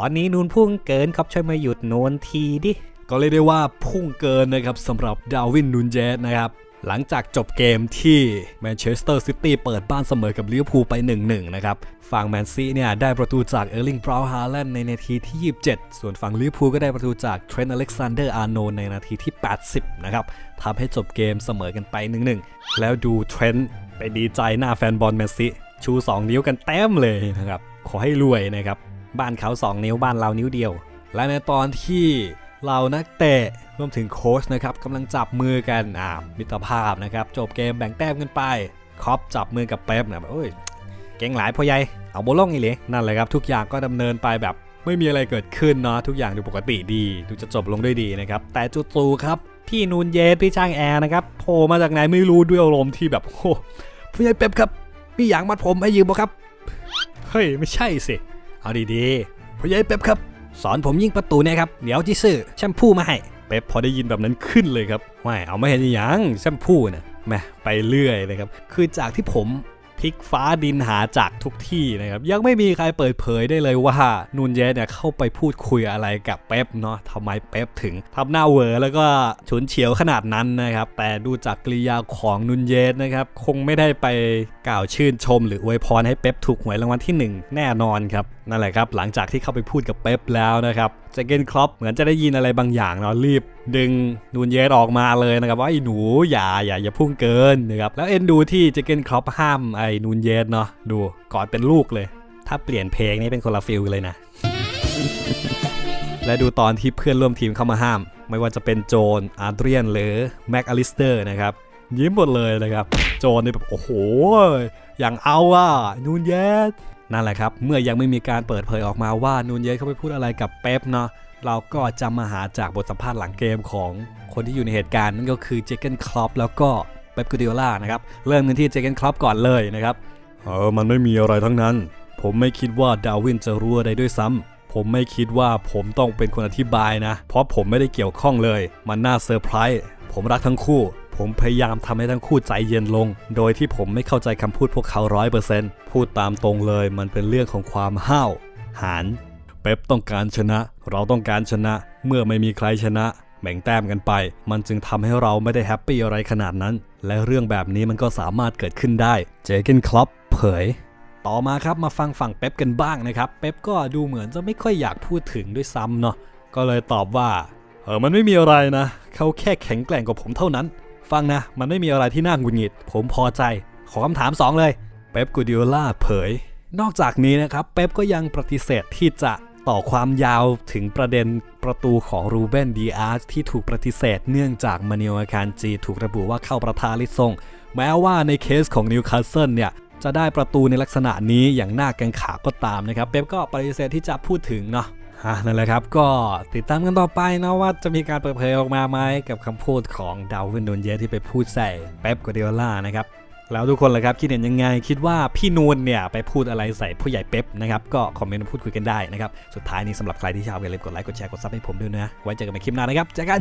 ตอนนี้นูนพุ่งเกินครับช่วยมาหยุดนูนทีดิก็เรียกได้ว่าพุ่งเกินนะครับสำหรับดาวินนูนเจสนะครับหลังจากจบเกมที่แมนเชสเตอร์ซิตี้เปิดบ้านเสมอกับลิเวอร์พูลไป 1-1 นะครับ ฝั่งแมนซีเนี่ยได้ประตูจากเออร์ลิงบราวน์ฮาแลนด์ในนาทีที่ 27 ส่วนฝั่งลิเวอร์พูลก็ได้ประตูจากเทรนต์อเล็กซานเดอร์อาร์โนในนาทีที่ 80 นะครับทำให้จบเกมเสมอกันไป 1-1 แล้วดูเทรนต์ไปดีใจหน้าแฟนบอลแมนซีชู 2 นิ้วกันเต็มเลยนะครับ ขอให้รวยนะครับ บ้านเขา 2 นิ้วบ้านเรานิ้วเดียว และในตอนที่เรานักเตะรวมถึงโค้ชนะครับกำลังจับมือกันอ่ามิตรภาพนะครับ จบเกมแบ่งแต้มกันไปคอปจับมือกับเป๊ปนะแบบโอ้ยเก่งหลายพ่อใหญ่เอาโบล่องอีเลยนั่นแหละครับทุกอย่างก็ดำเนินไปแบบไม่มีอะไรเกิดขึ้นเนาะทุกอย่างดูปกติดีดูจะจบลงด้วยดีนะครับ แต่จู่ๆครับพี่นูนเยสพี่ช่างแอร์นะครับโผล่มาจากไหนไม่รู้ด้วยอารมณ์ที่แบบโอ้พ่อใหญ่เป๊ปครับมีอย่างมัดผมให้ยืมบ่ครับ เฮ้ย ไม่ใช่สิ เอาดีๆพ่อใหญ่เป๊ปครับ สอนผมยิงประตูเนี่ยครับ เดี๋ยวที่ซื้อแชมพูมาให้ เป๊ปพอได้ยินแบบนั้นขึ้นเลยครับไม่เอาไม่เห็นอหยังแชมพูนะแม่ไปเรื่อยเลยครับ คือจากที่ผม พลิกฟ้าดินหาจากทุกที่นะครับ ยังไม่มีใครเปิดเผยได้เลยว่านูนเยสเนี่ยเข้าไปพูดคุยอะไรกับเป๊ปเนาะทำไมเป๊ปถึงทำหน้าเวอแล้วก็ฉุนเฉียวขนาดนั้นนะครับ แต่ดูจากกริยาของนูนเยสนะครับ คงไม่ได้ไปกล่าวชื่นชม หรืออวยพรให้เป๊ปถูกหวยรางวัลที่ 1 แน่นอนครับนั่นแหละครับ หลังจากที่เข้าไปพูดกับเป๊ปแล้วนะครับเจเกนครอปเหมือนจะได้ยินอะไรบางอย่างเนาะรีบดึงนูนเยสออกมาเลยนะครับว่าไอ้หนูอย่าอย่าอย่าพุ่งเกินนะครับแล้วเอ็นดูที่เจเกนครอปห้ามไอ้นูนเยสเนาะดูกอดเป็นลูกเลย ถ้าเปลี่ยนเพลงนี่เป็นคนละฟิลเลยนะ และดูตอนที่เพื่อนร่วมทีมเข้ามาห้าม ไม่ว่าจะเป็นโจนอาร์เดรียนหรือแม็กอลิสเตอร์นะครับยิ้มหมดเลยนะครับ โจนนี่แบบโอ้โห อย่างเอาอะนูนเยสนั่นแหละครับ เมื่อยังไม่มีการเปิดเผยออกมาว่านูนเยสเขาไปพูดอะไรกับเป๊ปเนาะเราก็จะมาหาจากบทสัมภาษณ์หลังเกมของคนที่อยู่ในเหตุการณ์นั่นก็คือเจเกนคลอปแล้วก็ ป๊ปกูดิโอล่านะครับ เริ่มกันที่เจเกนคลอปก่อนเลยนะครับ เออ มันไม่มีอะไรทั้งนั้น ผมไม่คิดว่าดาวินจะรู้อะไรด้วยซ้ำผมไม่คิดว่าผมต้องเป็นคนอธิบายนะ เพราะผมไม่ได้เกี่ยวข้องเลย มันน่าเซอร์ไพรส์ ผมรักทั้งคู่ ผมพยายามทำให้ทั้งคู่ใจเย็นลง โดยที่ผมไม่เข้าใจคำพูดพวกเขาร้อยเปอร์เซนต์พูดตามตรงเลย มันเป็นเรื่องของความห้าวหารเป๊ปต้องการชนะ เราต้องการชนะ เมื่อไม่มีใครชนะ แบ่งแต้มกันไป มันจึงทำให้เราไม่ได้แฮปปี้อะไรขนาดนั้น และเรื่องแบบนี้มันก็สามารถเกิดขึ้นได้ เจเกนคลับเผย ต่อมาครับมาฟังฝั่งเป๊ปกันบ้างนะครับ เป๊ปก็ดูเหมือนจะไม่ค่อยอยากพูดถึงด้วยซ้ำเนาะ ก็เลยตอบว่า เออ มันไม่มีอะไรนะ เขาแค่แข็งแกร่งกว่าผมเท่านั้น ฟังนะ มันไม่มีอะไรที่น่าหงุดหงิด ผมพอใจ ขอคำถาม 2 เลย เป๊ปกูดิโอล่าเผย นอกจากนี้นะครับ เป๊ปก็ยังปฏิเสธที่จะ ต่อความยาวถึงประเด็นประตูของรูเบนดีอาร์ที่ถูกปฏิเสธเนื่องจากมานิโอาคารจีถูกระบุว่าเข้าประทาลิซงแม้ว่าในเคสของนิวคาสเซิลเนี่ยจะได้ประตูในลักษณะนี้อย่างน่ากังขาก็ตามนะครับเป๊ปก็ปฏิเสธที่จะพูดถึงเนาะอะนั่นแหละครับก็ติดตามกันต่อไปนะว่าจะมีการเปิดเผยออกมาไหมกับคำพูดของดาววินโดนเยที่ไปพูดใส่เป๊ปกัวเดโอล่านะครับ แล้วทุกคนล่ะครับคิดเห็นยังไงคิดว่าพี่นูนเนี่ยไปพูดอะไรใส่ผู้ใหญ่เป๊ปนะครับก็คอมเมนต์พูดคุยกันได้นะครับสุดท้ายนี้สำหรับใครที่ชอบอย่าลืมกดไลค์กดแชร์กดซับให้ผมด้วยนะไว้เจอกันใหม่คลิปหน้านะครับเจอกัน